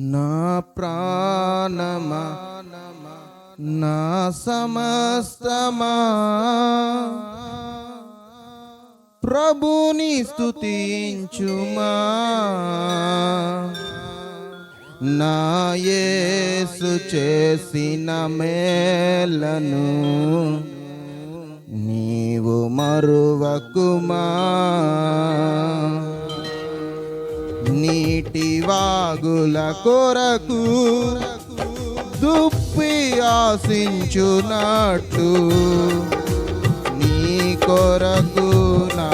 నా ప్రాణమా నా సమస్తమా. ప్రభుని స్థుతించుమా నాయసు చేసిన మేలను నీవు మరువకుమా. నీటి వాగుల కొరకు దుప్పి ఆశించునట్టు. నీ కొరకు నా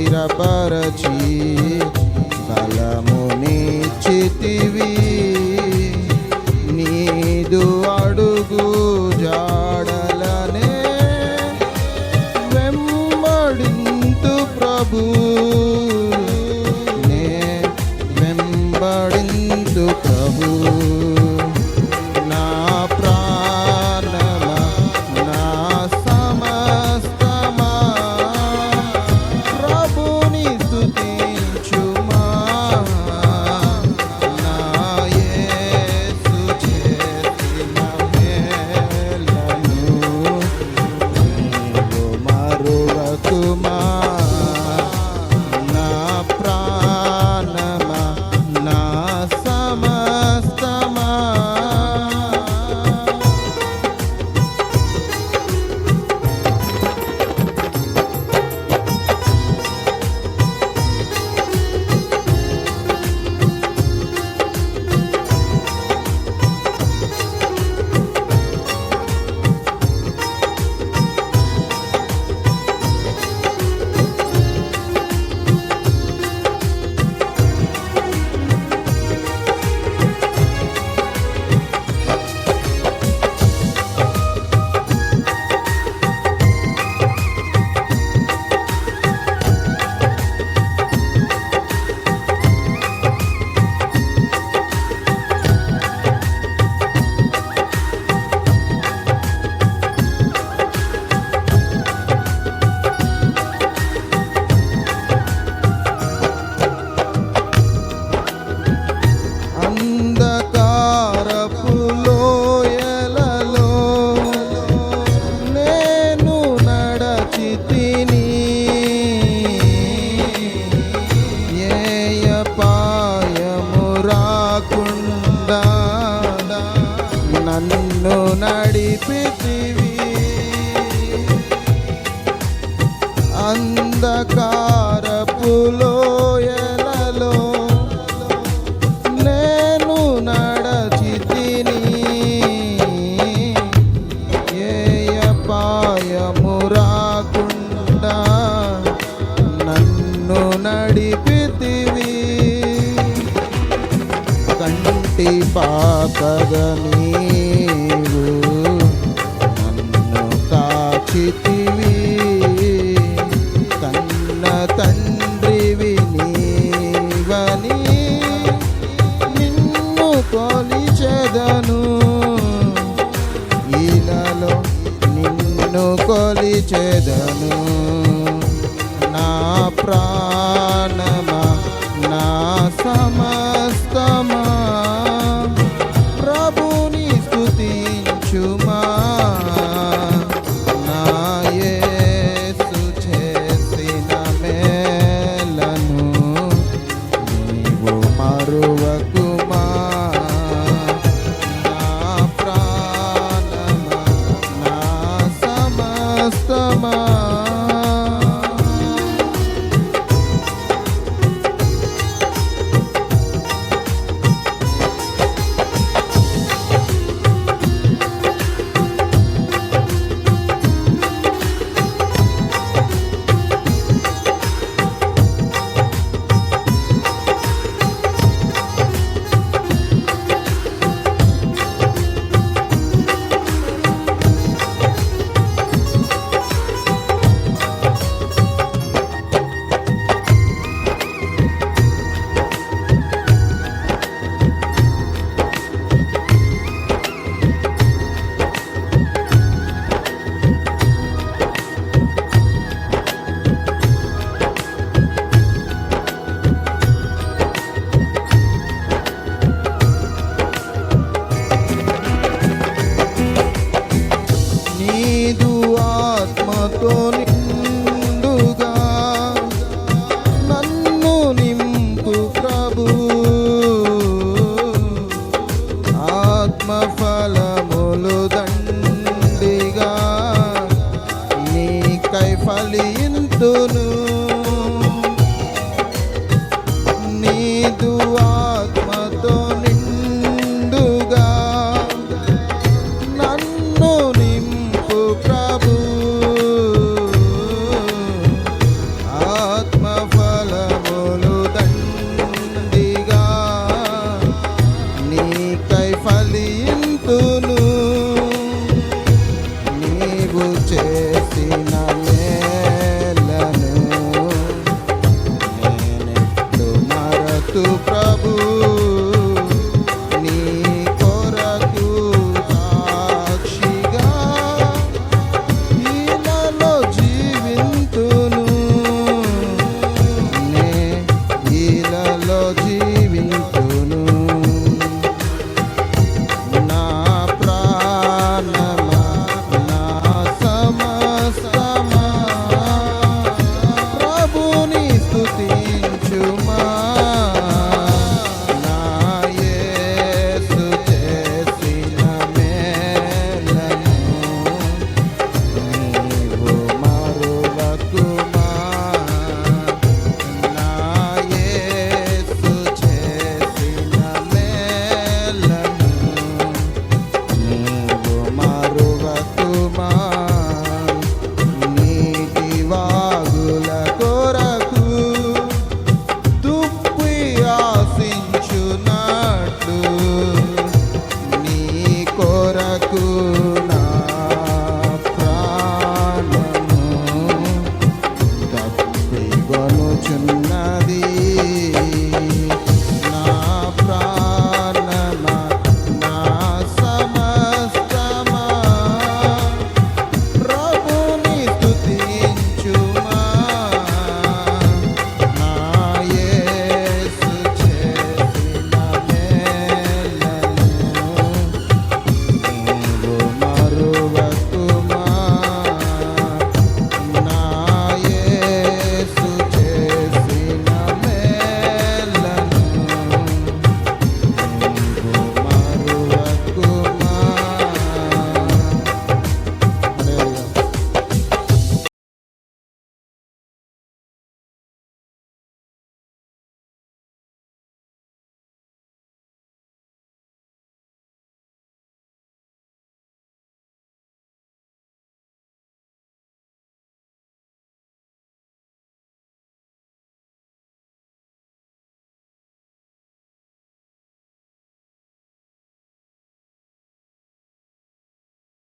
స్థిరపరచి బలమునిచ్చితివి Come on. నన్ను నడిపితివి. అంధకారపులో ఎలలో నేను నన్ను కంటి పాపగనీ చేదను. నా ప్రాణమా నా సమస్తమా. ప్రభుని స్థుతించుమా do próximo.